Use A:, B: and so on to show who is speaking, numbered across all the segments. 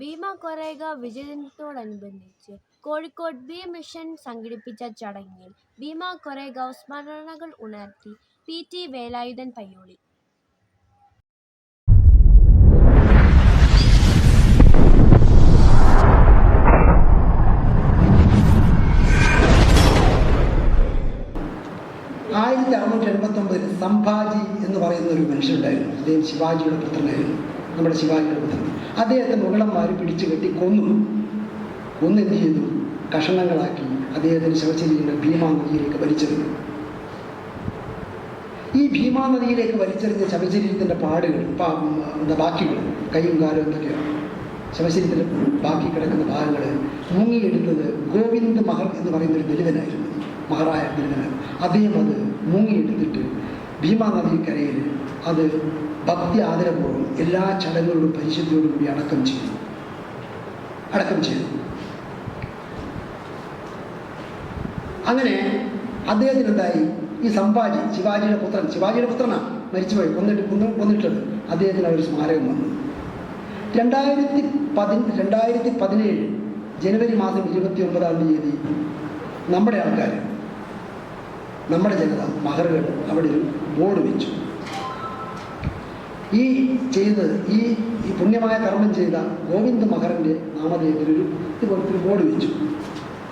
A: ഭീമ കൊറേഗ വിജയദിനത്തോടനുബന്ധിച്ച് Kozhikode B mission സംഘടിപ്പിച്ച ചടങ്ങിൽ ഭീമ കൊറേഗ സ്മരണകൾ ഉണർത്തി പി ടി വേലായുധൻ പയ്യോളി.
B: ആയിരത്തി അറുന്നൂറ്റി എൺപത്തി ഒമ്പതിൽ സംഭാജി എന്ന് പറയുന്ന ഒരു മനുഷ്യനുണ്ടായിരുന്നു. അദ്ദേഹം ശിവാജിയുടെ പുത്രനായിരുന്നു. നമ്മുടെ ശിവാജിയുടെ പുത്രൻ. അദ്ദേഹത്തെ മുകളന്മാർ പിടിച്ചു കെട്ടി കൊന്നു. കൊന്നെന്ത് ചെയ്തു. കഷണങ്ങളാക്കി അദ്ദേഹത്തിന് ശവശരീരങ്ങൾ ഭീമാ നദിയിലേക്ക് വലിച്ചെറിഞ്ഞു. ഈ ഭീമാ നദിയിലേക്ക് വലിച്ചെറിഞ്ഞ ശവശരീരത്തിന്റെ പാടുകൾ എന്താ ബാക്കികൾ കൈയും കാലും എന്തൊക്കെയാണ് ശവശരീരത്തിന്റെ ബാക്കി കിടക്കുന്ന ഭാഗങ്ങൾ മുങ്ങിയെടുത്തത് ഗോവിന്ദ് മഹർ എന്ന് പറയുന്ന ഒരു ദലിതനായിരുന്നു മഹറായ ദലിതനായിരുന്നു അദ്ദേഹം അത് മുങ്ങിയെടുത്തിട്ട് ഭീമാ നദിക്കരയിൽ അത് ഭക്തി ആദരപൂർവം എല്ലാ ചടങ്ങുകളും പരിശുദ്ധിയോടും കൂടി അടക്കം ചെയ്തു അടക്കം ചെയ്തു അങ്ങനെ അദ്ദേഹത്തിന് എന്തായി? ഈ സംഭാജി ശിവാജിയുടെ പുത്രൻ ശിവാജിയുടെ പുത്രനാണ് മരിച്ചുപോയി. കൊന്നിട്ട് കൊന്നു കൊന്നിട്ടത് അദ്ദേഹത്തിന് ഒരു സ്മാരകം വന്നു. രണ്ടായിരത്തി പതി രണ്ടായിരത്തി പതിനേഴ് ജനുവരി മാസം ഇരുപത്തി ഒമ്പതാം തീയതി നമ്മുടെ ആൾക്കാർ നമ്മുടെ ജനത മഹറുകൾ അവിടെ ഒരു ബോർഡ് വെച്ചു. ഈ ചെയ്ത് ഈ ഈ പുണ്യമായ കർമ്മം ചെയ്ത ഗോവിന്ദ് മഹറിന്റെ നാമധേയത്തിൽ ഒരു ഇതുപോലത്തെ ബോർഡ് വെച്ചു.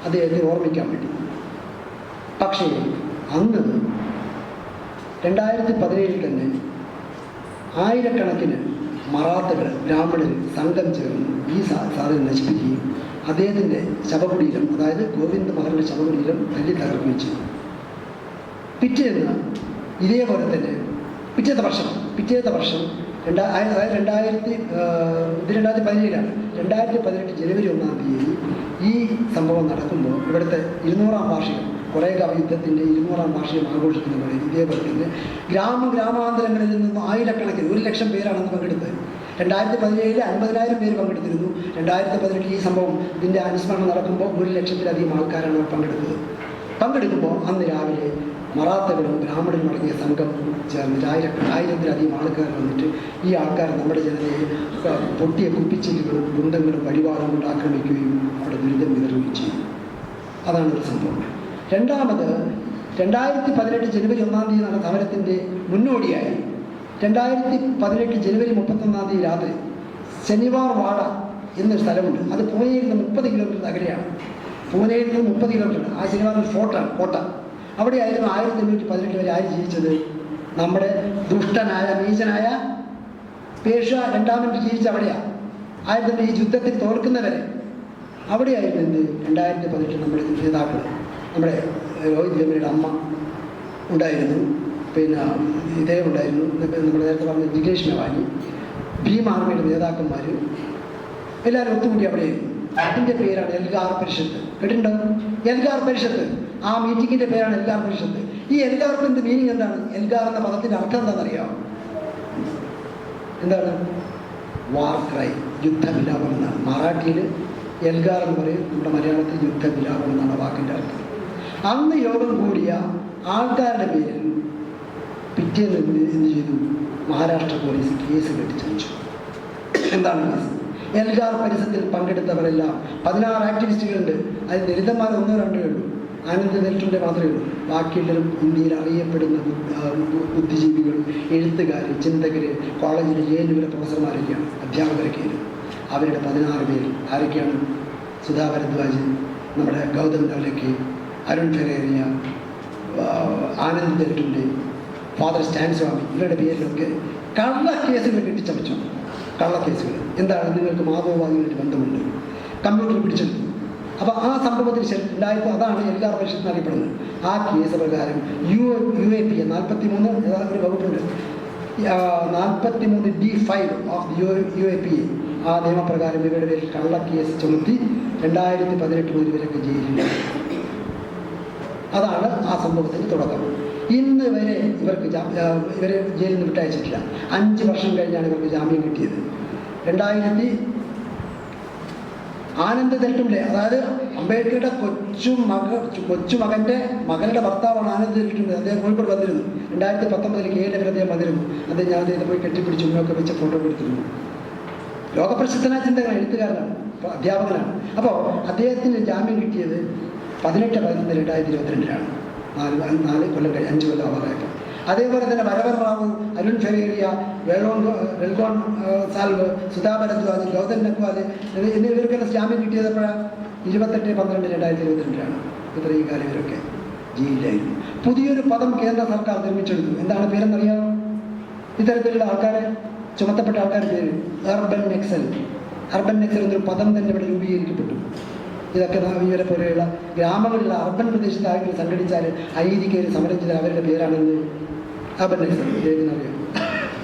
B: അദ്ദേഹത്തെ ഓർമ്മിക്കാൻ വേണ്ടി പക്ഷേ അന്ന് രണ്ടായിരത്തി പതിനേഴിൽ തന്നെ ആയിരക്കണക്കിന് മറാത്തകൾ ബ്രാഹ്മണർ സംഘം ചേർന്ന് ഈ സാധനം നശിപ്പിക്കുകയും അദ്ദേഹത്തിന്റെ ശവകുടീരം അതായത് ഗോവിന്ദ് മഹറിന്റെ ശവകുടീരം തല്ലി ചെയ്തു. പിറ്റേന്ന് ഇതേപോലെ തന്നെ പിറ്റേത്തെ വർഷം പിറ്റേത്തെ വർഷം രണ്ടാ അതായത് രണ്ടായിരത്തി ഇത് രണ്ടായിരത്തി പതിനേഴിലാണ്. രണ്ടായിരത്തി പതിനെട്ട് ജനുവരി ഒന്നാം തീയതി ഈ സംഭവം നടക്കുമ്പോൾ ഇവിടുത്തെ ഇരുന്നൂറാം വാർഷികം കുറേ യുദ്ധത്തിന്റെ ഇരുന്നൂറാം വാർഷികം ആഘോഷിക്കുന്ന പോലെ ഇതേപോലെ തന്നെ ഗ്രാമ ഗ്രാമാന്തരങ്ങളിൽ നിന്നും ആയിരക്കണക്കിന് ഒരു ലക്ഷം പേരാണെന്ന് പങ്കെടുത്തത് രണ്ടായിരത്തി പതിനേഴിൽ അൻപതിനായിരം പേര് പങ്കെടുത്തിരുന്നു. രണ്ടായിരത്തി പതിനെട്ടിൽ ഈ സംഭവം ഇതിന്റെ അനുസ്മരണം നടക്കുമ്പോൾ ഒരു ലക്ഷത്തിലധികം ആൾക്കാരാണ് പങ്കെടുത്തത്. പങ്കെടുക്കുമ്പോൾ അന്ന് രാവിലെ മറാത്തകളും ബ്രാഹ്മണരും അടങ്ങിയ സംഘം ചേർന്നിട്ട് ആയിരം ആയിരത്തിലധികം ആൾക്കാർ വന്നിട്ട് ഈ ആൾക്കാർ നമ്മുടെ ജനതയെ പൊട്ടിയ കുപ്പിച്ചില്ലുകളും ബുന്ധങ്ങളും വഴിപാടും കൊണ്ട് ആക്രമിക്കുകയും അവിടെ ദുരിതം വിതറുകയും ചെയ്യും അതാണ് ഒരു സംഭവം. രണ്ടാമത് രണ്ടായിരത്തി പതിനെട്ട് ജനുവരി ഒന്നാം തീയതി നടന്ന സമരത്തിന്റെ മുന്നോടിയായി രണ്ടായിരത്തി പതിനെട്ട് ജനുവരി മുപ്പത്തൊന്നാം തീയതി രാത്രി ശനിവാർ വാട എന്നൊരു സ്ഥലമുണ്ട്. അത് പോയിരുന്ന മുപ്പത് കിലോമീറ്റർ അകലെയാണ്. പൂനെയിൽ നിന്ന് മുപ്പത് കിലോമീറ്റർ ആ സിനിമ ഫോർട്ടാണ് കോട്ട അവിടെയായിരുന്നു ആയിരത്തി എണ്ണൂറ്റി പതിനെട്ട് വരെ ആര് ജീവിച്ചത്? നമ്മുടെ ദുഷ്ടനായ നീചനായ പേഷ രണ്ടാമത് ജീവിച്ച അവിടെയാ. ആയിരത്തി ഈ യുദ്ധത്തിൽ തോൽക്കുന്നവരെ അവിടെയായിരുന്നു എന്ത്? രണ്ടായിരത്തി പതിനെട്ട് നമ്മുടെ നേതാക്കൾ നമ്മുടെ രോഹിത് ഗംഭീരയുടെ അമ്മ ഉണ്ടായിരുന്നു. പിന്നെ ഇതേ ഉണ്ടായിരുന്നു. നമ്മൾ നേരത്തെ പറഞ്ഞ ജിഗേഷ് നവാനി ഭീം ആർമിയുടെ നേതാക്കന്മാർ എല്ലാവരും ഒത്തുകൂടി അവിടെയായിരുന്നു. അതിന്റെ പേരാണ് എൽഗാർ പരിഷത്ത്. കേട്ടിട്ടുണ്ടോ? എൽഗാർ പരിഷത്ത്. ആ മീറ്റിങ്ങിന്റെ പേരാണ് എൽഗാർ പരിഷത്ത്. ഈ എൽഗാർപ്പിന്റെ മീനിങ് എന്താണ്? എൽഗാർ എന്ന പദത്തിന്റെ അർത്ഥം എന്താണെന്നറിയോ? എന്താണ്? വാർ ക്രൈ യുദ്ധവിലാപം എന്നാണ്. മറാഠിയിൽ എൽഗാർ എന്ന് പറയും. നമ്മുടെ മലയാളത്തിൽ യുദ്ധവിലാപം എന്നാണ് വാക്കിന്റെ അർത്ഥം. അന്ന് യോഗം കൂടിയ ആൾക്കാരുടെ പേരിൽ പിറ്റേന്ന് എന്ത് ചെയ്തു? മഹാരാഷ്ട്ര പോലീസ് കേസ് കെട്ടിച്ചു എന്താണ് കേസ്? എൽഗാർ പരിസരത്തിൽ പങ്കെടുത്തവരെല്ലാം പതിനാറ് ആക്ടിവിസ്റ്റുകളുണ്ട്. അതിൽ ദരിദ്രന്മാർ ഒന്നോ രണ്ടോ ഉള്ളൂ. ആനന്ദ് നെൽറ്റുണ്ടെ മാത്രമേ ഉള്ളൂ. ബാക്കിയുള്ളവരും ഇന്ത്യയിൽ അറിയപ്പെടുന്ന ബുദ്ധിജീവികൾ എഴുത്തുകാർ ചിന്തകർ കോളേജിലെ ജെ എൻ പ്രൊഫസർമാരൊക്കെയാണ് അധ്യാപകരൊക്കെയാണ് അവരുടെ പതിനാറ് പേർ ആരൊക്കെയാണ്? സുധാ ഭരദ്വാജ് നമ്മുടെ ഗൗതം നവലക്ക് അരുൺ ഫെറേറിയ ആനന്ദ് നെൽറ്റുണ്ടെ ഫാദർ സ്റ്റാൻ സ്വാമി ഇവരുടെ പേരിലൊക്കെ കള്ള കേസുകൾ കെട്ടിച്ചമച്ചു. കള്ളക്കേസുകൾ എന്താണ് നിങ്ങൾക്ക് മാവോവാദികളുടെ ബന്ധമുണ്ട്? കമ്പ്യൂട്ടർ പിടിച്ചെടുത്തു. അപ്പോൾ ആ സംഭവത്തിന് ശേഷം ഉണ്ടായപ്പോൾ അതാണ് എല്ലാ പരിഷത്ത് അറിയപ്പെടുന്നത്. ആ കേസ് പ്രകാരം യു യു എ പി നാൽപ്പത്തി മൂന്ന് ഒരു വകുപ്പുണ്ട് നാൽപ്പത്തി മൂന്ന് D five of U U A P ആ നിയമപ്രകാരം ഇവരുടെ പേരിൽ കള്ളക്കേസ് ചുമത്തി രണ്ടായിരത്തി പതിനെട്ട് മുതൽ ഇവരൊക്കെ ജയിലിൽ. അതാണ് ആ സംഭവത്തിന്റെ തുടക്കം. ഇന്ന് വരെ ഇവർക്ക് ഇവരെ ജയിലിൽ നിന്ന് വിട്ടയച്ചിട്ടില്ല. അഞ്ച് വർഷം കഴിഞ്ഞാണ് ഇവർക്ക് ജാമ്യം കിട്ടിയത്. രണ്ടായിരത്തി ആനന്ദ് തെൽട്ടുംലെ അതായത് അംബേദ്കറുടെ കൊച്ചു മക കൊച്ചു മകന്റെ മകന്റെ ഭർത്താവാണ് ആനന്ദ് തെൽട്ടുംലെ അദ്ദേഹം കോഴിക്കോട് വന്നിരുന്നു. രണ്ടായിരത്തി പത്തൊമ്പതിൽ കേരളത്തിൽ അദ്ദേഹം വന്നിരുന്നു. അദ്ദേഹം ഞാൻ അദ്ദേഹത്തെ പോയി കെട്ടിപ്പിടിച്ചു ഉമ്മയൊക്കെ വെച്ച ഫോട്ടോ എടുത്തിരുന്നു. ലോകപ്രസിദ്ധനായ ചിന്തകൻ എഴുത്തുകാരനാണ് അധ്യാപകനാണ്. അപ്പോൾ അദ്ദേഹത്തിന് ജാമ്യം കിട്ടിയത് പതിനെട്ട് പതിനൊന്ന് രണ്ടായിരത്തി ഇരുപത്തിരണ്ടിലാണ്. നാല് നാല് കൊല്ലം കഴിഞ്ഞ് അഞ്ച് കൊല്ലം ആവാറായപ്പോൾ അതേപോലെ തന്നെ വരവർ റാവു അരുൺ ഫെറേറിയ വേളോൺ വെൽഗോൺ സാൽവ് സുധാ ഭരദ്വാജ് ഗൗതം നക്വാദ് എന്നിവർക്കെല്ലാം ജാമ്യം കിട്ടിയത് എപ്പോഴാണ് ഇരുപത്തെട്ട് പന്ത്രണ്ട് രണ്ടായിരത്തി ഇരുപത്തിരണ്ടിലാണ് ഇത്രയും കാലം ഇവരൊക്കെ ജയിലിലായിരുന്നു. പുതിയൊരു പദം കേന്ദ്ര സർക്കാർ നിർമ്മിച്ചെടുത്തു. എന്താണ് പേരെന്നറിയാം ഇത്തരത്തിലുള്ള ആൾക്കാരെ ചുമത്തപ്പെട്ട ആൾക്കാരുടെ പേര് അർബൻ നെക്സൽ. അർബൻ നെക്സൽ എന്നൊരു പദം തന്നെ ഇവിടെ രൂപീകരിക്കപ്പെട്ടു. ഇതൊക്കെ നാം ഇവരെ പോലെയുള്ള ഗ്രാമങ്ങളിൽ അർബൻ പ്രദേശത്ത് ആരെങ്കിലും സംഘടിച്ചാൽ അനീതിക്ക് ഒരു സമരം ചെയ്താൽ അവരുടെ പേരാണെന്ന് അർബൻ അറിയാം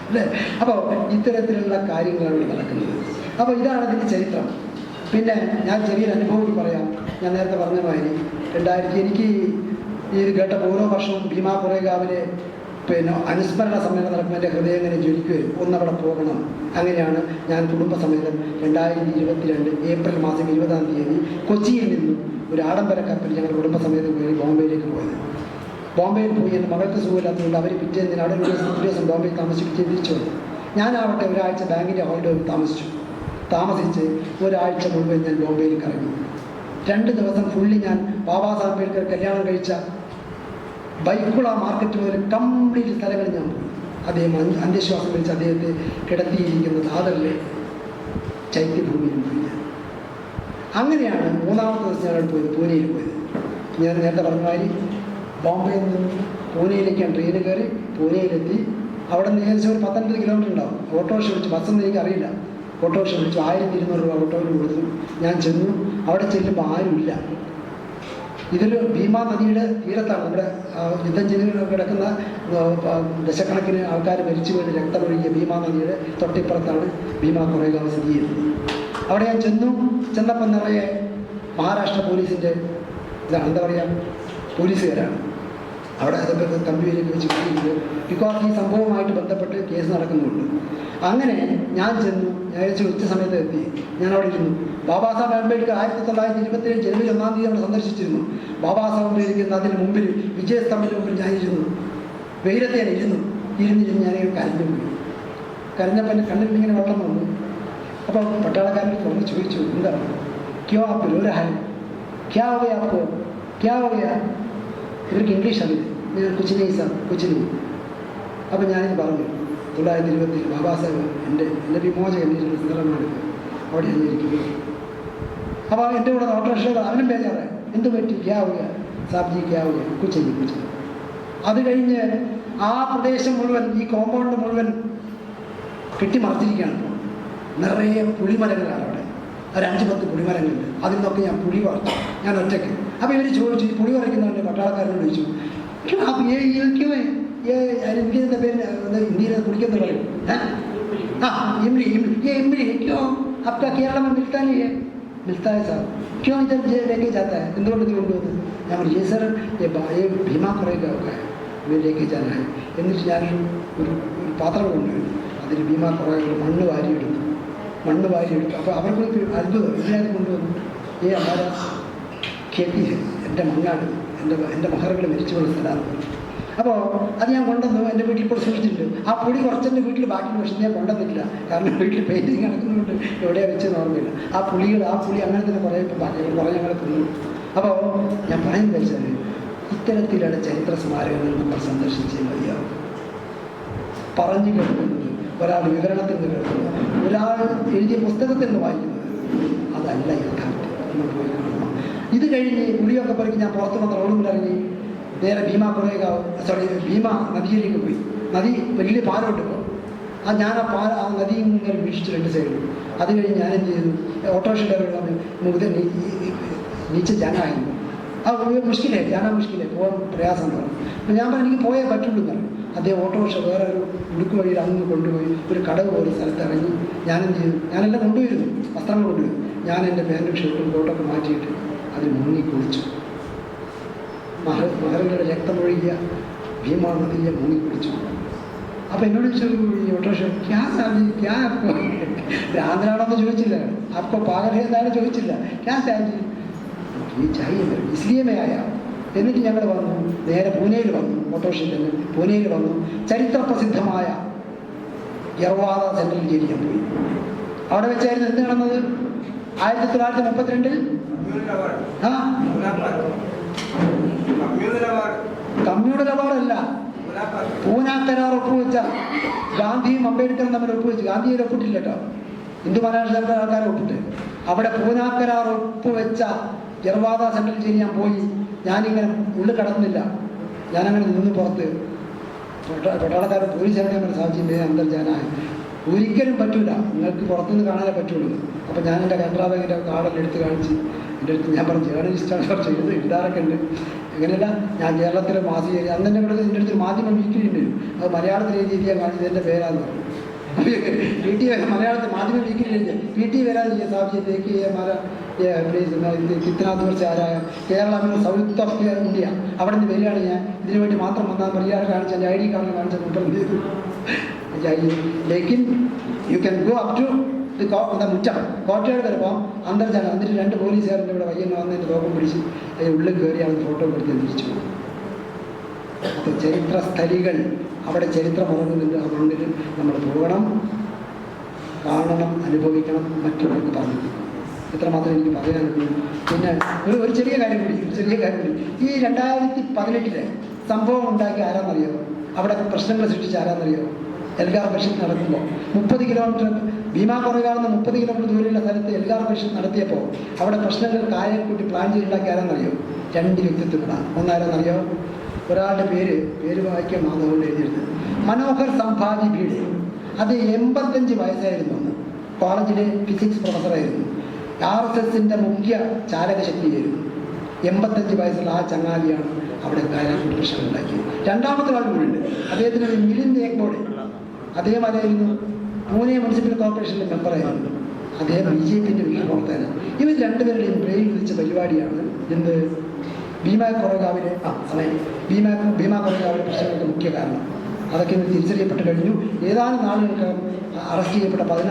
B: അല്ലേ? അപ്പോൾ ഇത്തരത്തിലുള്ള കാര്യങ്ങളാണ് നടക്കുന്നത്. അപ്പോൾ ഇതാണ് ഇതിന്റെ ചരിത്രം. പിന്നെ ഞാൻ ചെറിയൊരു അനുഭവം പറയാം. ഞാൻ നേരത്തെ പറഞ്ഞ മാതിരി രണ്ടായിരത്തി എനിക്ക് ഈ കേട്ട ഓരോ വർഷവും ഭീമാ കുറേകാവിലെ പിന്നെ അനുസ്മരണ സമ്മേളനം നടക്കുമ്പോൾ എന്റെ ഹൃദയം ഇങ്ങനെ ജ്വലിക്കുകയും ഒന്നവിടെ പോകണം. അങ്ങനെയാണ് ഞാൻ കുടുംബസമേതം രണ്ടായിരത്തി ഇരുപത്തിരണ്ട് ഏപ്രിൽ മാസം ഇരുപതാം തീയതി കൊച്ചിയിൽ നിന്നും ഒരു ആഡംബര കപ്പൽ ഞങ്ങൾ കുടുംബസമേതം കയറി ബോംബെയിലേക്ക് പോയത്. ബോംബെയിൽ പോയി എന്റെ മകൾക്ക് സുഖമില്ലാത്തതുകൊണ്ട് അവർ പിറ്റേന്ന് അവിടെ ഒരു ദിവസം ഒരു ദിവസം ബോംബെയിൽ താമസിപ്പിച്ച് തിരിച്ചു വന്നു. ഞാനാവട്ടെ ഒരാഴ്ച ബാങ്കിന്റെ ഹോളിഡേ താമസിച്ചു. താമസിച്ച് ഒരാഴ്ച മുഴുവൻ ഞാൻ ബോംബെയിൽ കറങ്ങി രണ്ട് ദിവസം ഫുള്ളി ഞാൻ ബാബാ സാഹേബ് അംബേദ്കർ കല്യാണം കഴിച്ച ബൈക്കുള മാർക്കറ്റ് മുതൽ കംപ്ലീറ്റ് സ്ഥലങ്ങളിൽ ഞാൻ പോയി അദ്ദേഹം അന്ത്യ- അന്ത്യശ്വാസം വിളിച്ച് അദ്ദേഹത്തെ കിടത്തിയിരിക്കുന്നത് ദാദറിലെ ചൈത്യഭൂമിയിൽ അങ്ങനെയാണ് മൂന്നാമത്തെ ദിവസം ഞങ്ങൾ പോയത് പൂനെയിൽ പോയത്. ഞാൻ നേരത്തെ പറഞ്ഞ ബോംബെയിൽ നിന്ന് പൂനെയിലേക്കാണ് ട്രെയിൻ കയറി പൂനെയിലെത്തി. അവിടെ നിന്ന് ഏകദേശം ഒരു പത്തൊൻപത് കിലോമീറ്റർ ഉണ്ടാവും. ഓട്ടോറിക്ഷ വിളിച്ചു ബസ്സൊന്നും എനിക്ക് അറിയില്ല. ഓട്ടോറിക്ഷ വിളിച്ചു ആയിരത്തി ഇരുന്നൂറ് രൂപ ഓട്ടോയിൽ കൊടുത്തു. ഞാൻ ചെന്നു. അവിടെ ചെല്ലുമ്പോൾ ആരുമില്ല. ഇതൊരു ഭീമാ നദിയുടെ തീരത്താണ് നമ്മുടെ യുദ്ധം ചെയ്ത് കിടക്കുന്ന ദശക്കണക്കിന് ആൾക്കാർ മരിച്ചു വീണ് രക്തമൊഴുകിയ ഭീമാ നദിയുടെ തൊട്ടിപ്പുറത്താണ് ഭീമാ കുറേഗാവ് സ്ഥിതി ചെയ്യുന്നത്. അവിടെ ഞാൻ ചെന്നു. ചെന്നപ്പം നിറയെ മഹാരാഷ്ട്ര പോലീസിന്റെ ഇതാണ് എന്താ പറയുക പോലീസുകാരാണ്. അവിടെ അതൊക്കെ കമ്പ്യൂട്ടറിലേക്ക് വെച്ച് ബിക്കോസ് ഈ സംഭവവുമായിട്ട് ബന്ധപ്പെട്ട് കേസ് നടക്കുന്നുണ്ട്. അങ്ങനെ ഞാൻ ചെന്നു. ഏകദേശം ഉച്ച സമയത്ത് എത്തി. ഞാൻ അവിടെ ഇരുന്നു. ബാബാ സാഹേബ് അംബേദ്കർ ആയിരത്തി തൊള്ളായിരത്തി ഇരുപത്തിയേഴ് ജനുവരി ഒന്നാം തീയതി അവിടെ സന്ദർശിച്ചിരുന്നു. ബാബാ സാഹേബ് ഇരിക്കുന്ന അതിന് മുമ്പിൽ വിജയസ്തംഭിന് മുമ്പിൽ ഞാൻ ഇരുന്നു. വെയിലത്ത് ഞാൻ ഇരുന്നു. ഇരുന്നിരുന്ന് ഞാൻ കരഞ്ഞു പോയി. കരഞ്ഞപ്പോൾ എന്റെ കണ്ണിൽ ഇങ്ങനെ വെള്ളം വന്നു. അപ്പോൾ പട്ടാളക്കാരൻ തുറന്ന് ചോദിച്ചു എന്താ? ക്യോ ആ രോരഹായ ക്യാ ഹോ ക്യാ ഹോ ഇവർക്ക് ഇംഗ്ലീഷ് അറിയില്ല. ഞാൻ കൊച്ചിനെ സാർ കൊച്ചിനെ. അപ്പം ഞാനിത് പറഞ്ഞു തൊള്ളായിരത്തി ഇരുപത്തി ബാബാ സാഹിബ് എന്റെ എന്റെ വിമോചകൻ സ്ഥലമാണ് അവിടെ ഇരിക്കുന്നത് അപ്പോൾ എന്റെ കൂടെ ഓട്ടോറിക്ഷ അവനും ബേജാറ് എന്ത് പറ്റി? ക്യാവുക സാബ്ജി ക്യാവുക കൊച്ചി കുച്ചനി അത് കഴിഞ്ഞ് ആ പ്രദേശം മുഴുവൻ ഈ കോമ്പൗണ്ട് മുഴുവൻ കെട്ടിമറച്ചിരിക്കുകയാണ് നിറയെ പുളിമരങ്ങളാണ് അവിടെ. ഒരു അഞ്ച് പത്ത് പുളിമരങ്ങളുണ്ട് അതിൽ നിന്നൊക്കെ ഞാൻ പുളി പറിച്ചു ഞാൻ ഒറ്റയ്ക്ക്. അപ്പോൾ ഇവർ ചോദിച്ചു ഈ പുളി പറിക്കുന്നവന്റെ പട്ടാളക്കാരനോട് ചോദിച്ചു അപ്പം ഏ ഇരിക്കുമേ ഏ ഇരിക്കുന്ന പേരിൽ ഒന്ന് ഇന്ത്യയിൽ കുടിക്കുന്ന പറയും हाँ इमली इमली ये इमली है क्यों आपका केरला में मिलता नहीं है मिलता है साहब क्यों इधर ये लेके जाता है इंदौर के विंडो ये सर ये ये भीमा करेगा का है वे लेके जाना है എന്നിട്ട് ഞാൻ ഒരു ഒരു പാത്രം കൊണ്ടുവരുന്നു അതിൽ ഭീമാ കുറേ മണ്ണ് വാരിയെടുത്തു മണ്ണ് വാരിയെടുത്തു അപ്പോൾ അവർക്ക് അത്ഭുതം. ഇതിനകത്ത് കൊണ്ടുവന്നു. ഏ അമ്മാര കേട്ടി എന്റെ മണ്ണാണ്. എന്റെ എന്റെ മഹറുകൾ മരിച്ചു പോയ സ്ഥലമാണ് അപ്പോൾ അത് ഞാൻ കൊണ്ടുവന്നു. എന്റെ വീട്ടിൽ ഇപ്പോൾ സൂക്ഷിച്ചിട്ടുണ്ട്. ആ പൊടി കുറച്ചെന്റെ വീട്ടിൽ ബാക്കി പക്ഷേ ഞാൻ കൊണ്ടുവന്നിട്ടില്ല. കാരണം വീട്ടിൽ പെയിന്റിങ് നടക്കുന്നുണ്ട് എവിടെയാണ് വെച്ചെന്ന് ഓർമ്മയില്ല. ആ പുളികൾ ആ പുളി അങ്ങനെ തന്നെ കുറേ ബാക്കി കുറേ ഞങ്ങൾ തിന്നു. അപ്പോൾ ഞാൻ പറയുന്നത് വെച്ചാൽ ഇത്തരത്തിലുള്ള ചരിത്ര സ്മാരകങ്ങൾ നമ്മൾ സന്ദർശിച്ചേ മതിയാവും പറഞ്ഞു കേൾക്കുന്നത് ഒരാൾ വിവരണത്തിൽ നിന്ന് കേൾക്കുന്നത് ഒരാൾ എഴുതിയ പുസ്തകത്തിൽ നിന്ന് വായിക്കുന്നത് അതല്ല യഥാർത്ഥം. നമ്മൾ പോയി കാണണം ഇത് കഴിഞ്ഞ് പുളിയൊക്കെ പറിക്ക് ഞാൻ പുറത്ത് വന്ന റോഡിൽ ഇറങ്ങി. നേരെ ഭീമ കുറേകാവ് സോറി ഭീമ നദിയിലേക്ക് പോയി. നദി വലിയ പാലമുണ്ട് ഇപ്പോൾ ആ ഞാൻ ആ പാല ആ നദി ഇങ്ങനെ വീക്ഷിച്ചു രണ്ട് സൈഡിൽ അത് കഴിഞ്ഞ് ഞാൻ എന്ത് ചെയ്തു? ഓട്ടോറിക്ഷ ഡ്രൈവർ മുതൽ നീച്ച ജനായിരുന്നു ആ മുഷ്കിലേ ഞാനാ മുഷ്കിലേ പോകാൻ പ്രയാസം പറഞ്ഞു. അപ്പം ഞാൻ പറഞ്ഞു എനിക്ക് പോയേ പറ്റുള്ളൂ എന്നാണ് പറഞ്ഞു. അദ്ദേഹം ഓട്ടോറിക്ഷ വേറെ ഒരു ഉടുക്ക് വഴിയിൽ അങ്ങ് കൊണ്ടുപോയി ഒരു കടവ് പോലെ സ്ഥലത്ത് ഇറങ്ങി ഞാൻ എന്ത് ചെയ്തു? ഞാനെല്ലാം കൊണ്ടുപോയിരുന്നു. വസ്ത്രങ്ങൾ കൊണ്ടുപോയി. ഞാൻ എന്റെ പാന്റും ഷർട്ടും കോട്ടൊക്കെ മാറ്റിയിട്ട് അതിൽ മുങ്ങി കുളിച്ചു മഹ മഹറുകളുടെ രക്തമൊഴുകിയ ഭീമാ നദിയെ മുങ്ങി കുളിച്ചു അപ്പോൾ എന്നോട് ചോദിച്ചു ഓട്ടോറിക്ഷ ക്യാ സാധി ക്യാ ആപ്കോ? രാന്ദ്രാണെന്ന് ചോദിച്ചില്ല. ആപ്കോ പാകൽ എന്നാണ് ചോദിച്ചില്ല. ക്യാ സാധി ഈ ചായ ഇസ്ലീമയായ എന്നിട്ട് ഞങ്ങൾ വന്നു. നേരെ പൂനെയിൽ വന്നു. ഓട്ടോറിക്ഷയിൽ തന്നെ പൂനെയിൽ വന്നു. ചരിത്ര പ്രസിദ്ധമായ യർവാദ സെൻട്രൽ ജയിലിൽ പോയി. അവിടെ വെച്ചായിരുന്നു എന്ത് നടന്നത്? ആയിരത്തി തൊള്ളായിരത്തി മുപ്പത്തിരണ്ടിൽ ആ? പൂനാ കരാർ ഒപ്പുവെച്ച ഗാന്ധിയും അംബേദ്കറും തമ്മിൽ ഒപ്പുവെച്ച്. ഗാന്ധിയിൽ ഒപ്പിട്ടില്ല കേട്ടോ ഹിന്ദു മഹാരാഷ്ട്ര ആൾക്കാരെ ഒപ്പിട്ട്. അവിടെ പൂനാ കരാർ ഒപ്പുവെച്ച ജർവാദ സെൻട്രൽ ജയിൽ ഞാൻ പോയി. ഞാനിങ്ങനെ ഉള്ളിൽ കടന്നില്ല. ഞാനങ്ങനെ നിന്ന് പുറത്ത്. പട്ട- പട്ടാളക്കാരൻ പോലീസുകാരുടെ നമ്മുടെ സാക്ഷിയും അന്തർജാനായി ഒരിക്കലും പറ്റൂല. നിങ്ങൾക്ക് പുറത്തുനിന്ന് കാണാനേ പറ്റുള്ളൂ. അപ്പം ഞാൻ എന്റെ കാനറ ബാങ്കിന്റെ കാർഡെല്ലാം എടുത്ത് കാണിച്ച് എന്റെ അടുത്ത് ഞാൻ പറഞ്ഞു ജേർണലിസ്റ്റാണ് കുറച്ച് എഴുതി എഴുതാറൊക്കെ ഉണ്ട്. അങ്ങനെയല്ല ഞാൻ കേരളത്തിലെ മാസിക അന്ന് എന്റെ ഇവിടെ എന്റെ അടുത്ത് മാധ്യമം വീക്കിലി ഉണ്ട് അത് മലയാളത്തിൽ എഴുതി ഞാൻ കാണിച്ചത് എന്റെ പേരാന്ന് പറഞ്ഞു. പി ടി മലയാളത്തിൽ മാധ്യമം വീക്കിലി എഴുതി പി ടി വരാതെ ചെയ്യാൻ സാധിച്ചേക്ക് കിത്തനാഥ് വർഷം ആരായ. കേരള സൗത്ത് ഓഫ് ഇന്ത്യ അവിടെ നിന്ന് വരികയാണ് ഞാൻ. ഇതിനു വേണ്ടി മാത്രം വന്നാൽ മര്യാദ കാണിച്ച എന്റെ ഐ ഡി കാർഡ് കാണിച്ച ചെയ്തു ലേക്കിൻ you can go up to എന്താ മുറ്റം? കോട്ടയോട് അന്തർ അന്തർജാലം. എന്നിട്ട് രണ്ട് പോലീസുകാരന്റെ ഇവിടെ വയ്യെന്ന് വന്ന് എന്റെ തോക്കം പിടിച്ച് ഉള്ളിൽ കയറി അവൻ ഫോട്ടോ എടുത്ത് തിരിച്ചു പോകും അപ്പോൾ ചരിത്ര സ്ഥലികൾ അവിടെ ചരിത്രം ഉറങ്ങുന്നുണ്ട്. അതുകൊണ്ട് നമ്മൾ പോകണം കാണണം അനുഭവിക്കണം മറ്റുള്ളവർക്ക് പറഞ്ഞു. ഇത്രമാത്രം എനിക്ക് പറയാനുള്ളൂ. പിന്നെ ഒരു ഒരു ചെറിയ കാര്യം കൂടി ഒരു ചെറിയ കാര്യം കൂടി. ഈ രണ്ടായിരത്തി പതിനെട്ടിലെ സംഭവം ഉണ്ടാക്കി ആരാന്നറിയോ? അവിടെ പ്രശ്നങ്ങൾ സൃഷ്ടിച്ച ആരാന്നറിയോ? എൽഗാർ ബഷീർ നടത്തുമ്പോൾ മുപ്പത് കിലോമീറ്റർ ഭീമാ കുറവാണെന്ന് മുപ്പത് കിലോമീറ്റർ ദൂരെയുള്ള സ്ഥലത്ത് എൽഗാർ ബഷീർ നടത്തിയപ്പോൾ അവിടെ പ്രശ്നങ്ങൾ കാര്യം കൂട്ടി പ്ലാൻ ചെയ്തുണ്ടാക്കി ആരാന്നറിയോ രണ്ട് വ്യക്തിത്വങ്ങളാണ് ഒന്നാരെന്നറിയോ? ഒരാളുടെ പേര് പേര് വായിക്കാൻ മാധവോട് എഴുതിയിരുന്നത് മനോഹർ സംഭാജി ഭീഡ് അത് എൺപത്തഞ്ച് വയസ്സായിരുന്നു അന്ന്. കോളേജിലെ ഫിസിക്സ് പ്രൊഫസറായിരുന്നു ആർ എസ് എസിന്റെ മുഖ്യ ചാലകശക്തിയായിരുന്നു. എൺപത്തഞ്ച് വയസ്സുള്ള ആ ചങ്ങാതിയാണ് അവിടെ കാര്യം പ്രശ്നം ഉണ്ടാക്കിയത്. രണ്ടാമത്തെ ഉണ്ട്. അദ്ദേഹത്തിന് മിലിന്ദ് ഏക്കോടെ അദ്ദേഹം ആരായിരുന്നു? പൂനെ മുനിസിപ്പൽ കോർപ്പറേഷന്റെ മെമ്പറായിരുന്നു അദ്ദേഹം ബി ജെ പിന്റെ വീട്ടിൽ പുറത്തായിരുന്നു. ഇവർ രണ്ടുപേരുടെയും ബ്രെയിൻ വിളിച്ച പരിപാടിയാണ് എന്ത്? ഭീമാ കൊറഗാവിലെ ആ സമയം ഭീമാ ഭീമാ കൊറഗാവിലെ പ്രശ്നങ്ങൾക്ക് മുഖ്യ കാരണം. അതൊക്കെ ഇന്ന് തിരിച്ചറിയപ്പെട്ട് കഴിഞ്ഞു. ഏതാനും നാളുകൾക്ക് അറസ്റ്റ് ചെയ്യപ്പെട്ട പതിനാറ്